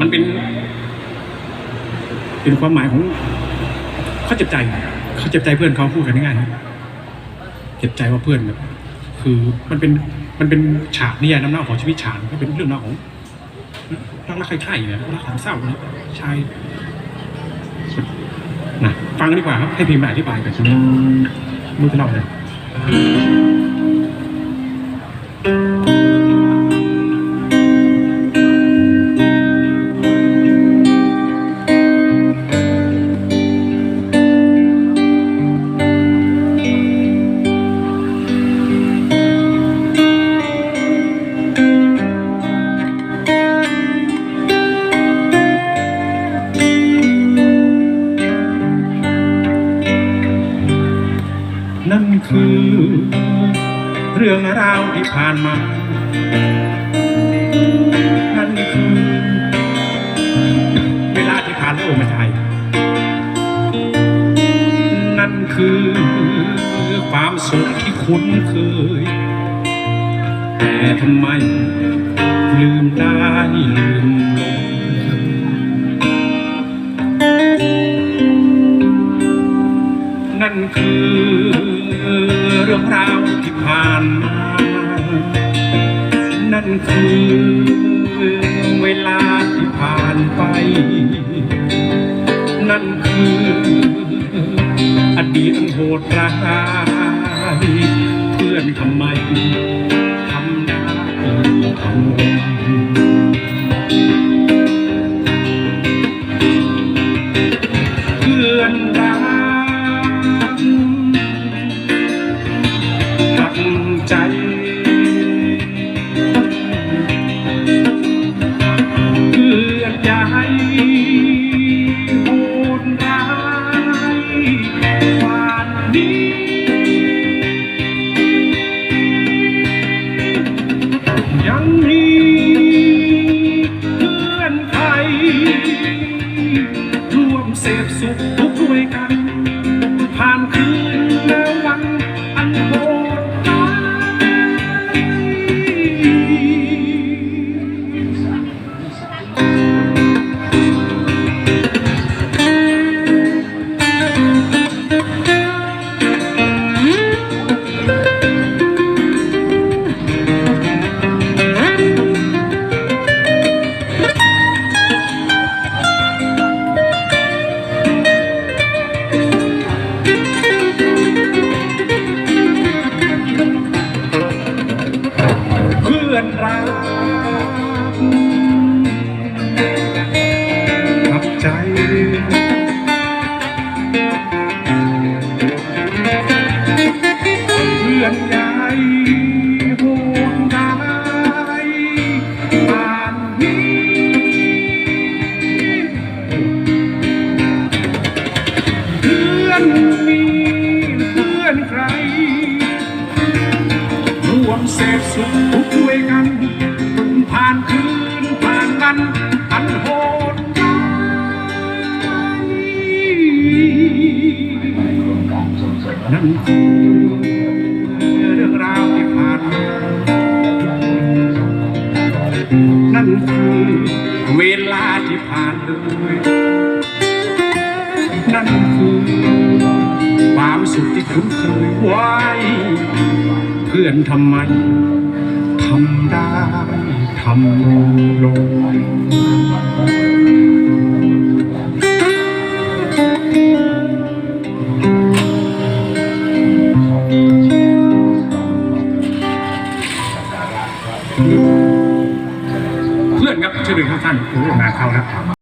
มันเป็น เป็นความหมายของเขาเจ็บใจ เขาเจ็บใจเพื่อนเขาพูดกันง่ายๆนะเจ็บใจว่าเพื่อนแบบคือมันเป็นมันเป็นฉากนิยายน้ำเน่าของชีวิตฉากก็เป็นเรื่องราวของรักรักใคร่ๆเนี่ยรักสามเศร้าเนี่ยชายนะฟังกันดีกว่าครับให้พิมพ์มาอธิบายกันมือจะเล่าเลย เรื่องราวที่ผ่านมานั่นคือเวลาที่ผ่านแล้วโอ้ไม่ใช่นั่นคือความสุขที่คุ้นเคย แต่ทำไมลืมได้ลืมลงนั่นคือ เรื่องราวที่ผ่านมา นั่นคือเวลาที่ผ่านไป นั่นคืออดีตอันโหดร้ายเพื่อนทำไมทำได้ทำลง ร่ว พื่อนรักขับใจ เพื่อนใหญ่โหดร้ายป่านนี้เพื่อนมี เสพสุขทุกข์ด้วยกัน ผ่านคืนผ่านวันอันโหดร้ายนั่นคือเรื่องราวที่ผ่านมานั่นคือเวลาที่ผ่านเลยนั่นคือความสุขที่คุ้นเคยไว้ เพื่อนทำไมทำได้ทำลงเพื่อนครับชื่อหนึ่งของท่านโอ้งาเข้าแล้ว